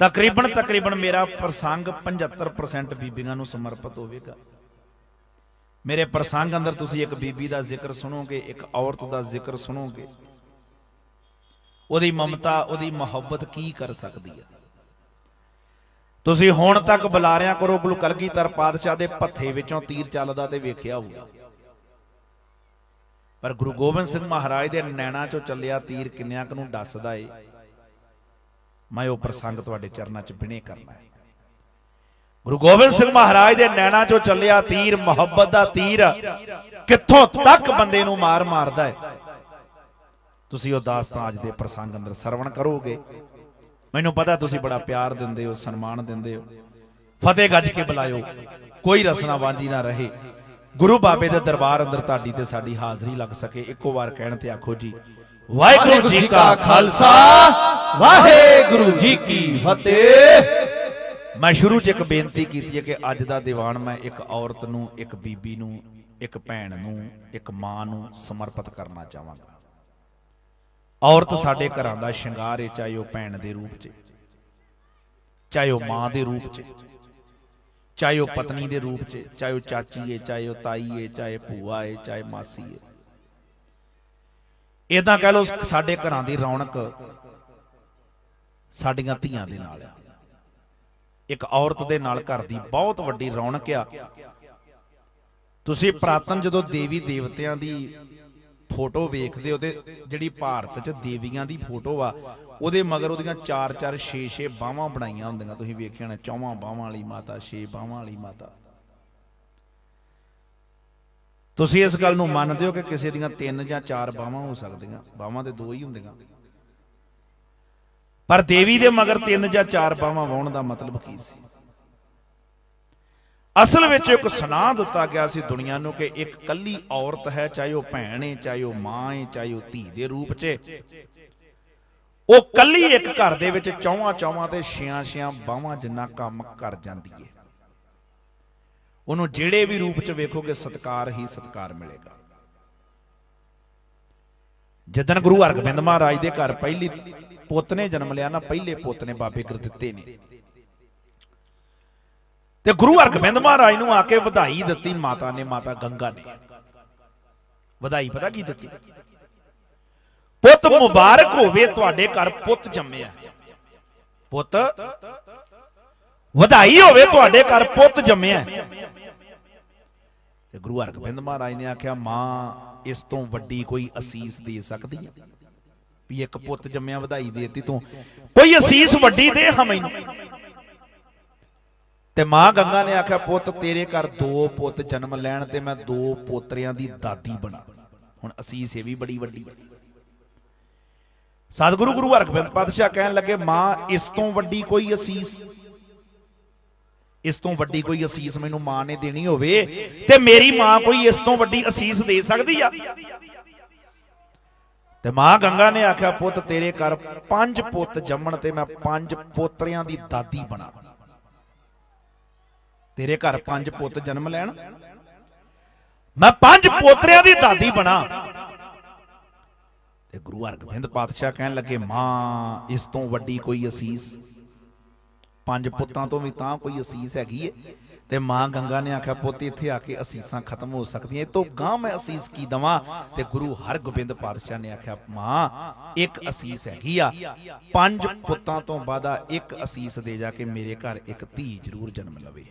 ਤਕਰੀਬਨ ਤਕਰੀਬਨ ਮੇਰਾ ਪ੍ਰਸੰਗ 75% ਬੀਬੀਆਂ ਨੂੰ ਸਮਰਪਿਤ ਹੋਵੇਗਾ। ਮੇਰੇ ਪ੍ਰਸੰਗ ਅੰਦਰ ਤੁਸੀਂ ਇੱਕ ਬੀਬੀ ਦਾ ਜ਼ਿਕਰ ਸੁਣੋਗੇ, ਇੱਕ ਔਰਤ ਦਾ ਜ਼ਿਕਰ ਸੁਣੋਗੇ। ਉਹਦੀ ਮਮਤਾ, ਉਹਦੀ ਮੁਹੱਬਤ ਕੀ ਕਰ ਸਕਦੀ ਹੈ ਤੁਸੀਂ ਹੁਣ ਤੱਕ ਬੁਲਾਰਿਆਂ ਕਰੋ ਗੁਰੂ ਕਲਗੀਧਰ ਪਾਤਸ਼ਾਹ ਦੇ ਪੱਥੇ ਵਿੱਚੋਂ ਤੀਰ ਚੱਲਦਾ ਤੇ ਵੇਖਿਆ ਹੋਊਗਾ। ਪਰ ਗੁਰੂ ਗੋਬਿੰਦ ਸਿੰਘ ਮਹਾਰਾਜ ਦੇ ਨੈਣਾ ਚੋਂ ਚੱਲਿਆ ਤੀਰ ਕਿੰਨਿਆਂ ਕੁ ਨੂੰ ਦੱਸਦਾ ਏ? ਮੈਂ ਉਹ ਪ੍ਰਸੰਗ ਤੁਹਾਡੇ ਚਰਨਾਂ 'ਚ ਬਿਨੇ ਕਰਨਾ ਹੈ। ਗੁਰੂ ਗੋਬਿੰਦ ਸਿੰਘ ਮਹਾਰਾਜ ਦੇ ਨੈਣਾ ਚੋਂ ਚੱਲਿਆ ਤੀਰ, ਮੁਹੱਬਤ ਦਾ ਤੀਰ, ਕਿੱਥੋਂ ਤੱਕ ਬੰਦੇ ਨੂੰ ਮਾਰ ਮਾਰਦਾ ਹੈ? ਤੁਸੀਂ ਉਹ ਦਾਸਤਾਨ ਅੱਜ ਦੇ ਪ੍ਰਸੰਗ ਅੰਦਰ ਸਰਵਣ ਕਰੋਗੇ। ਮੈਨੂੰ ਪਤਾ ਤੁਸੀਂ ਬੜਾ ਪਿਆਰ ਦਿੰਦੇ ਹੋ, ਸਨਮਾਨ ਦਿੰਦੇ ਹੋ। ਫਤਿਹ ਗੱਜ ਕੇ ਬੁਲਾਇਓ। ਕੋਈ ਰਸਨਾ ਵਾਂਝੀ ਨਾ ਰਹੇ। ਗੁਰੂ ਬਾਬੇ ਦੇ ਦਰਬਾਰ ਅੰਦਰ ਤੁਹਾਡੀ ਤੇ ਸਾਡੀ ਹਾਜ਼ਰੀ ਲੱਗ ਸਕੇ। ਇੱਕੋ ਵਾਰ ਕਹਿਣ ਤੇ ਆਖੋ ਜੀ ਵਾਹਿਗੁਰੂ ਜੀ ਕਾ ਖਾਲਸਾ, ਵਾਹਿਗੁਰੂ ਜੀ ਕੀ ਫਤਿਹ। ਮੈਂ ਸ਼ੁਰੂ 'ਚ ਇੱਕ ਬੇਨਤੀ ਕੀਤੀ ਹੈ ਕਿ ਅੱਜ ਦਾ ਦੀਵਾਨ ਮੈਂ ਇੱਕ ਔਰਤ ਨੂੰ, ਇੱਕ ਬੀਬੀ ਨੂੰ, ਇੱਕ ਭੈਣ ਨੂੰ, ਇੱਕ ਮਾਂ ਨੂੰ ਸਮਰਪਿਤ ਕਰਨਾ ਚਾਹਾਂਗਾ। ਔਰਤ ਸਾਡੇ ਘਰਾਂ ਦਾ ਸ਼ਿੰਗਾਰ ਹੈ ਚਾਹੇ ਉਹ ਭੈਣ ਦੇ ਰੂਪ 'ਚ, ਚਾਹੇ ਉਹ ਮਾਂ ਦੇ ਰੂਪ 'ਚ, ਚਾਹੇ ਉਹ ਪਤਨੀ ਦੇ ਰੂਪ 'ਚ, ਚਾਹੇ ਉਹ ਚਾਚੀ ਹੈ ਚਾਹੇ ਉਹ ਤਾਈ ਏ, ਚਾਹੇ ਭੂਆ ਏ, ਚਾਹੇ ਮਾਸੀ ਏ। ਇਦਾਂ ਕਹਿ ਲਓ, ਸਾਡੇ ਘਰਾਂ ਦੀ ਰੌਣਕ ਸਾਡੀਆਂ ਧੀਆਂ ਦੇ ਨਾਲ ਆ। ਇੱਕ ਔਰਤ ਦੇ ਨਾਲ ਘਰ ਦੀ ਬਹੁਤ ਵੱਡੀ ਰੌਣਕ ਆ। ਤੁਸੀਂ ਪ੍ਰਾਤਨ ਜਦੋਂ ਦੇਵੀ ਦੇਵਤਿਆਂ ਦੀ ਫੋਟੋ ਵੇਖਦੇ ਹੋ ਤੇ ਜਿਹੜੀ ਭਾਰਤ 'ਚ ਦੇਵੀਆਂ ਦੀ ਫੋਟੋ ਆ, ਉਹਦੇ ਮਗਰ ਉਹਦੀਆਂ 4-4 6-6 ਬਾਹਾਂ ਬਣਾਈਆਂ ਹੁੰਦੀਆਂ। ਤੁਸੀਂ ਵੇਖਿਆ ਨਾ ਚੌਵਾਂ ਬਾਹਾਂ ਵਾਲੀ ਮਾਤਾ 6 ਬਾਹਾਂ ਵਾਲੀ ਮਾਤਾ। ਤੁਸੀਂ ਇਸ ਗੱਲ ਨੂੰ ਮੰਨਦੇ ਹੋ ਕਿ ਕਿਸੇ ਦੀਆਂ ਤਿੰਨ ਜਾਂ ਚਾਰ ਬਾਹਾਂ ਹੋ ਸਕਦੀਆਂ? ਬਾਹਾਂ ਤੇ ਦੋ ਹੀ ਹੁੰਦੀਆਂ। ਪਰ ਦੇਵੀ ਦੇ ਮਗਰ ਤਿੰਨ ਜਾਂ ਚਾਰ ਬਾਹਾਂ ਵਾਉਣ ਦਾ ਮਤਲਬ ਕੀ ਸੀ? ਅਸਲ ਵਿੱਚ ਇੱਕ ਸੁਨਾਹ ਦਿੱਤਾ ਗਿਆ ਸੀ ਦੁਨੀਆ ਨੂੰ ਕਿ ਇੱਕ ਕੱਲੀ ਔਰਤ ਹੈ, ਚਾਹੇ ਉਹ ਭੈਣ ਹੈ ਚਾਹੇ ਉਹ ਮਾਂ ਹੈ ਚਾਹੇ ਉਹ ਧੀ ਦੇ ਰੂਪ 'ਚ ਉਹ ਕੱਲੀ ਇੱਕ ਘਰ ਦੇ ਵਿੱਚ ਚੌਵਾਂ ਚੌਵਾਂ ਤੇ ਛਿਆਂ ਛਿਆਂ ਬਾਹਾਂ ਜਿੰਨਾ ਕੰਮ ਕਰ ਜਾਂਦੀ ਹੈ ਉਹਨੂੰ ਜਿਹੜੇ ਵੀ ਰੂਪ 'ਚ ਵੇਖੋਗੇ, ਸਤਕਾਰ ਹੀ ਸਤਕਾਰ ਮਿਲੇਗਾ। ਜਦੋਂ ਗੁਰੂ ਹਰਗੋਬਿੰਦ ਮਹਾਰਾਜ ਦੇ ਘਰ ਪਹਿਲੀ ਪੁੱਤ ਨੇ ਜਨਮ ਲਿਆ ਨਾ, ਪਹਿਲੇ ਪੁੱਤ ਨੇ ਬਾਬੇ ਗੁਰਦਿੱਤੇ ਨੇ। ਤੇ ਗੁਰੂ ਹਰਗੋਬਿੰਦ ਮਹਾਰਾਜ ਨੂੰ ਆ ਕੇ ਵਧਾਈ ਦਿੱਤੀ, ਮਾਤਾ ਨੇ, ਮਾਤਾ ਗੰਗਾ ਨੇ। ਵਧਾਈ ਪਤਾ ਕੀ ਦਿੱਤੀ? ਪੁੱਤ ਮੁਬਾਰਕ ਹੋਵੇ, ਤੁਹਾਡੇ ਘਰ ਪੁੱਤ ਜੰਮਿਆ। ਪੁੱਤ, ਵਧਾਈ ਹੋਵੇ, ਤੁਹਾਡੇ ਘਰ ਪੁੱਤ ਜੰਮਿਆ। ਤੇ ਗੁਰੂ ਹਰਗੋਬਿੰਦ ਮਹਾਰਾਜ ਨੇ ਆਖਿਆ ਮਾਂ ਇਸ ਤੋਂ ਵੱਡੀ ਕੋਈ ਅਸੀਸ ਦੇ ਸਕਦੀ ਹੈ? ਵੀ ਇੱਕ ਪੁੱਤ ਜੰਮਿਆ ਵਧਾਈ ਦੇਤੀ ਤੂੰ। ਕੋਈ ਅਸੀਸ ਵੱਡੀ ਦੇ ਹਾਂ ਮੈਨੂੰ। ਤੇ ਮਾਂ ਗੰਗਾ ਨੇ ਆਖਿਆ ਪੁੱਤ ਤੇਰੇ ਘਰ ਦੋ ਪੁੱਤ ਜਨਮ ਲੈਣ ਤੇ ਮੈਂ ਦੋ ਪੋਤਰਿਆਂ ਦੀ ਦਾਦੀ ਬਣਾ। ਹੁਣ ਅਸੀਸ ਇਹ ਵੀ ਬੜੀ ਵੱਡੀ ਹੈ। ਸਤਿਗੁਰੂ ਗੁਰੂ ਹਰਗੋਬਿੰਦ ਪਾਤਸ਼ਾਹ ਕਹਿਣ ਲੱਗੇ ਮਾਂ ਇਸ ਤੋਂ ਵੱਡੀ ਕੋਈ ਅਸੀਸ ਇਸ ਤੋਂ ਵੱਡੀ ਕੋਈ ਅਸੀਸ ਮੈਨੂੰ ਮਾਂ ਨੇ ਦੇਣੀ ਹੋਵੇ ਤੇ ਮੇਰੀ ਮਾਂ ਕੋਈ ਇਸ ਤੋਂ ਵੱਡੀ ਅਸੀਸ ਦੇ ਸਕਦੀ ਆ? ਤੇ ਮਾਂ ਗੰਗਾ ਨੇ ਆਖਿਆ ਪੁੱਤ ਤੇਰੇ ਘਰ ਪੰਜ ਪੁੱਤ ਜੰਮਣ ਤੇ ਮੈਂ ਪੰਜ ਪੋਤਰਿਆਂ ਦੀ ਦਾਦੀ ਬਣਾ। ਤੇਰੇ ਘਰ ਪੰਜ ਪੁੱਤ ਜਨਮ ਲੈਣ? ਮੈਂ ਪੰਜ ਪੋਤਰਿਆਂ ਦੀ ਦਾਦੀ ਬਣਾ। ਤੇ ਗੁਰੂ ਹਰਗੋਬਿੰਦ ਪਾਤਸ਼ਾਹ ਕਹਿਣ ਲੱਗੇ ਮਾਂ ਇਸ ਤੋਂ ਵੱਡੀ ਕੋਈ ਅਸੀਸ ਪੰਜ ਪੁੱਤਾਂ ਤੋਂ ਵੀ ਤਾਂ ਕੋਈ ਅਸੀਸ ਹੈਗੀ ਏ। ਤੇ ਮਾਂ ਗੰਗਾ ਨੇ ਆਖਿਆ, ਪੁੱਤ, ਇੱਥੇ ਆ ਕੇ ਅਸੀਸਾਂ ਖਤਮ ਹੋ ਸਕਦੀਆਂ। ਇਹ ਤੋਂ ਗਾਂ ਮੈਂ ਅਸੀਸ ਕੀ ਦਵਾਂ? ਤੇ ਗੁਰੂ ਹਰਗੋਬਿੰਦ ਪਾਤਸ਼ਾਹ ਨੇ ਆਖਿਆ, ਮਾਂ, ਇੱਕ ਅਸੀਸ ਹੈਗੀ ਆ। ਪੰਜ ਪੁੱਤਾਂ ਤੋਂ ਬਾਅਦਾ ਇੱਕ ਅਸੀਸ ਦੇ ਜਾ ਕੇ ਮੇਰੇ ਘਰ ਇੱਕ ਧੀ ਜ਼ਰੂਰ ਜਨਮ ਲਵੇ।